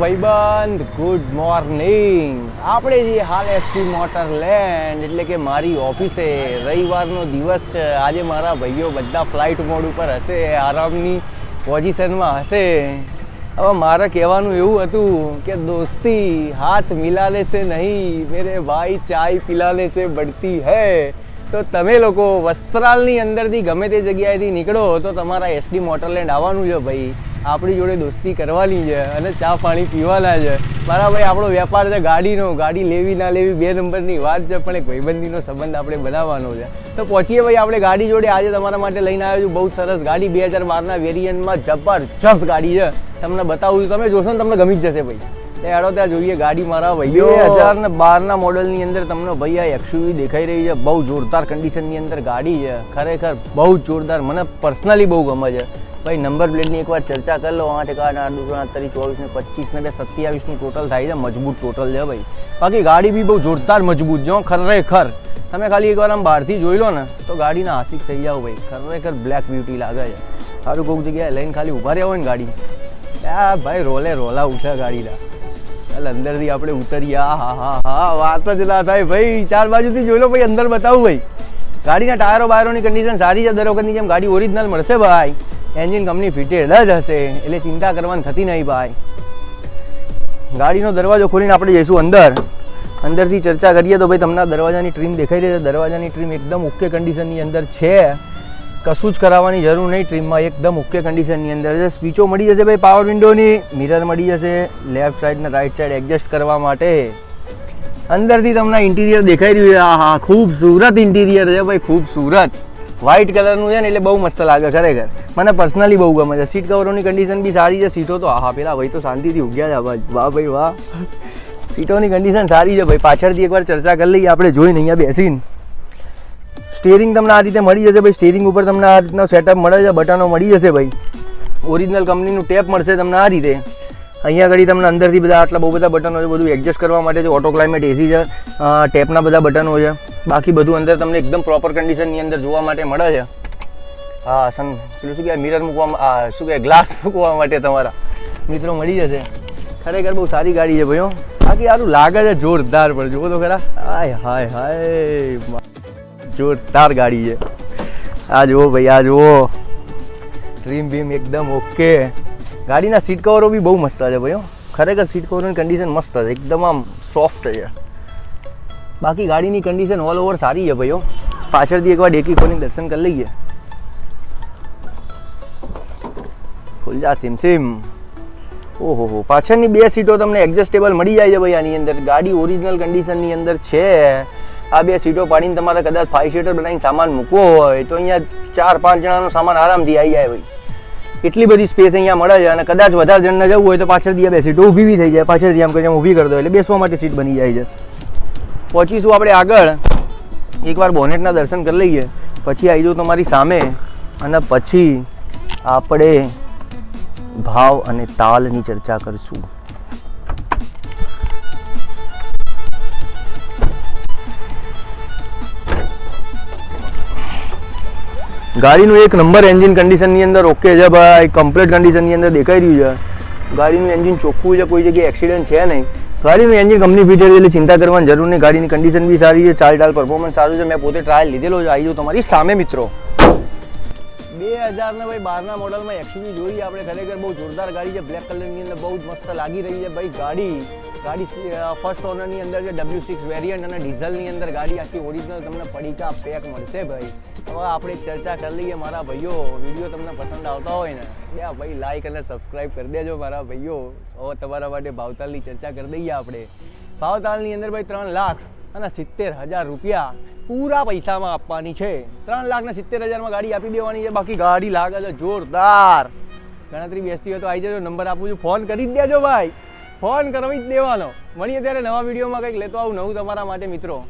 ભાઈબંધ good morning આપણે જે હાલ એસટી મોટર લેન્ડ એટલે કે મારી ઓફિસે. રવિવારનો દિવસ છે. આજે મારા ભાઈઓ બધા ફ્લાઇટ મોડ ઉપર હશે, આરામની પોઝિશનમાં હશે. હવે મારે કહેવાનું એવું હતું કે દોસ્તી હાથ મિલા લેશે નહીં, મેરે ભાઈ ચાય પીલા લેશે બઢતી હૈ. તો તમે લોકો વસ્ત્રાલની અંદરથી ગમે તે જગ્યાએથી નીકળો, તો તમારા એસડી મોટરલેન્ડ આવવાનું છે ભાઈ. આપણી જોડે દોસ્તી કરવાની છે અને ચા પાણી પીવાના છે. મારા ભાઈ, આપણો વેપાર છે ગાડીનો. ગાડી લેવી ના લેવી બે નંબરની વાત છે, પણ એક ભાઈબંધીનો સંબંધ આપણે બનાવવાનો છે. તો પહોંચીએ ભાઈ, આપણે ગાડી જોડે. આજે તમારા માટે લઈને આવ્યો છું બહુ સરસ ગાડી. બે હજાર બારના વેરિયન્ટમાં જબરજસ્ત ગાડી છે. તમને બતાવું છું. તમે જોશો ને, તમને ગમી જ જશે ભાઈ. એડો ત્યાં જોઈએ ગાડી મારા ભાઈઓ. હજાર ને બારના મોડલની અંદર તમને ભાઈ આ એક્સયુવી દેખાઈ રહી છે. બહુ જોરદાર કન્ડિશનની અંદર ગાડી છે. ખરેખર બહુ જોરદાર. મને પર્સનલી બહુ ગમે છે. ભાઈ નંબર પ્લેટની એકવાર ચર્ચા કરી લો આઠ એક આઠ આઠ આઠ ચોવીસ ને પચીસ ને બે સત્યાવીસની ટોટલ થાય છે. મજબૂત ટોટલ છે ભાઈ. બાકી ગાડી બી બહુ જોરદાર મજબૂત જો ખરેખર. તમે ખાલી એકવાર આમ બહારથી જોઈ લો ને, તો ગાડીના આશિક થઈ જાઓ ભાઈ. ખરેખર બ્લેક બ્યુટી લાગે છે. સારું કોઈક જગ્યાએ લઈને ખાલી ઊભા રહ્યા હોય ને ગાડી. આ ભાઈ, રોલે રોલા ઉઠે ગાડીના. ચાલ, અંદરથી આપણે ઉતરીએ. હા હા હા હા વાત જ ના થાય ભાઈ. ચાર બાજુથી જોઈ લો ભાઈ, અંદર બતાવું ભાઈ. ગાડીના ટાયરો બાયરોની કન્ડિશન સારી છે, દર વખતની જેમ ગાડી ઓરિજિનલ મળશે ભાઈ. એન્જિન કંપની ફિટેડ જ હશે, એટલે ચિંતા કરવાની થતી નહીં ભાઈ. ગાડીનો દરવાજો ખોલીને આપણે જઈશું અંદર. અંદરથી ચર્ચા કરીએ તો ભાઈ તમને દરવાજાની ટ્રીમ દેખાઈ રહી છે. દરવાજાની ટ્રીમ એકદમ ઓકે કન્ડિશનની અંદર છે. કશું જ કરાવવાની જરૂર નહીં ટ્રીમમાં એકદમ ઓકે કન્ડિશનની અંદર છે. સ્વિચો મળી જશે ભાઈ પાવર વિન્ડોની મિરર મળી જશે લેફ્ટ સાઈડ ને રાઈટ સાઈડ એડજસ્ટ કરવા માટે. અંદરથી તમને ઇન્ટિરિયર દેખાઈ રહ્યું છે. આ હા ખૂબસૂરત ઇન્ટિરિયર છે ભાઈ ખૂબસૂરત વ્હાઇટ કલરનું છે ને એટલે બહુ મસ્ત લાગે ખરેખર. મને પર્સનલી બહુ ગમે છે. સીટ કવરોની કન્ડિશન બી સારી છે. સીટો તો હા પેલા ભાઈ તો શાંતિથી ઉગ્યા છે. અવાજ વાહ, ભાઈ, વાહ. સીટોની કન્ડિશન સારી છે, ભાઈ. પાછળથી એકવાર ચર્ચા કરી લઈએ, આપણે જોઈને અહીંયા બેસીને. સ્ટેરિંગ તમને આ રીતે મળી જશે, ભાઈ. સ્ટેરિંગ ઉપર તમને આ રીતનો સેટઅપ મળે છે, બટનો મળી જશે, ભાઈ. ઓરિજિનલ કંપનીનું ટેપ મળશે તમને આ રીતે. અહીંયા આગળ તમને અંદરથી બધા આટલા બહુ બધા બટનો છે, બધું એડજસ્ટ કરવા માટે છે ઓટો ક્લાઇમેટ એસી છે ટેપના બધા બટનો છે. બાકી બધું અંદર તમને એકદમ પ્રોપર કન્ડિશનની અંદર જોવા માટે મળે છે. હા, સન, પેલું શું કહેવાય? મિરર મૂકવા શું કહેવાય? ગ્લાસ મૂકવા માટે તમારા મિત્રો મળી જશે. ખરેખર બહુ સારી ગાડી છે ભાઈઓ. બાકી આરું લાગે છે જોરદાર, પણ જુઓ તો ખરા. હાય હાય હાય. જોરદાર ગાડી છે. આ જુઓ ભાઈ, આ જુઓ. ટ્રીમ બીમ એકદમ ઓકે ગાડીના સીટ કવરો બી બહુ મસ્ત છે ભાઈઓ. ખરેખર સીટ કવરોની કન્ડિશન મસ્ત છે. એકદમ આમ સોફ્ટ છે. બાકી ગાડીની કન્ડિશન ઓલ ઓવર સારી છે ભાઈઓ. પાછળથી એકવાર ડેકી ખોલીને દર્શન કરી લઈએ. ખુલ જા સિમ સિમ ઓહો હો પાછળની બે સીટો તમને એડજસ્ટેબલ મળી જાય છે ભાઈ આની અંદર. ગાડી ઓરિજિનલ કન્ડિશનની અંદર છે. આ બે સીટો પાડીને તમારે કદાચ ફાઇવ સીટર બનાવીને સામાન મૂકવો હોય તો અહીંયા ચાર, પાંચ જણાનો સામાન આરામથી આવી જાય ભાઈ. એટલી બધી સ્પેસ અહીંયા મળે છે અને કદાચ વધારે જણને જવું હોય તો પાછળથી આ બે સીટો ઊભી બી થઈ જાય. પાછળથી આમ કરીને ઊભી કરી દો એટલે બેસવા માટે સીટ બની જાય છે. પહોંચીશું આપણે આગળ. એકવાર બોનેટના દર્શન કરી લઈએ. પછી આવી જાઉં તમારી સામે. અને પછી આપણે ભાવ અને તાલની ચર્ચા કરીશું. ગાડીનું એક નંબર એન્જિન કન્ડિશનની અંદર ઓકે છે ભાઈ. કમ્પ્લીટ કન્ડિશનની અંદર દેખાઈ રહ્યું છે. ગાડીનું એન્જિન ચોખ્ખું છે, કોઈ જગ્યાએ એક્સિડન્ટ છે નહીં. ગાડીનું એન્જિન કંપની ફિટેડ એટલે ચિંતા કરવાની જરૂર નહીં. ગાડીની કન્ડિશન બી સારી છે ચાલ ડાલ પરફોર્મન્સ સારું છે. મેં પોતે ટ્રાયલ લીધેલો છે. આવી જાઉં તમારી સામે મિત્રો. બે હજાર ને ભાઈ બારના મોડલમાં એક્સયુવી જોઈએ આપણે ખરેખર બહુ જોરદાર ગાડી છે. બ્લેક કલરની અંદર બહુ જ મસ્ત લાગી રહી છે ભાઈ ગાડી. ગાડી ફર્સ્ટ ઓનરની અંદર છે ડબલ્યુ સિક્સ વેરિયન્ટ અને ડીઝલની અંદર ગાડી આખી ઓરિજિનલ તમને પડીકા પેક મળશે ભાઈ. હવે આપણે ચર્ચા કરી લઈએ મારા ભાઈઓ. વીડિયો તમને પસંદ આવતા હોય ને બે ભાઈ લાઈક અને સબસ્ક્રાઈબ કરી દેજો મારા ભાઈઓ. હવે તમારા માટે ભાવતાલની ચર્ચા કરી દઈએ આપણે. ભાવતાલની અંદર ભાઈ ત્રણ લાખ અને સિત્તેર હજાર રૂપિયા. પૂરા પૈસામાં આપવાની છે. ત્રણ લાખ ને સિત્તેર હજારમાં ગાડી આપી દેવાની છે. બાકી ગાડી લાગે છે જોરદાર. ગણતરી બેસતી હોય તો આવી જજો, નંબર આપું છું. ફોન કરી જ દેજો ભાઈ. ફોન કરવી જ દેવાનો. મળીએ ત્યારે નવા વિડીયોમાં કંઈક. લેતો આવું નવું તમારા માટે, મિત્રો.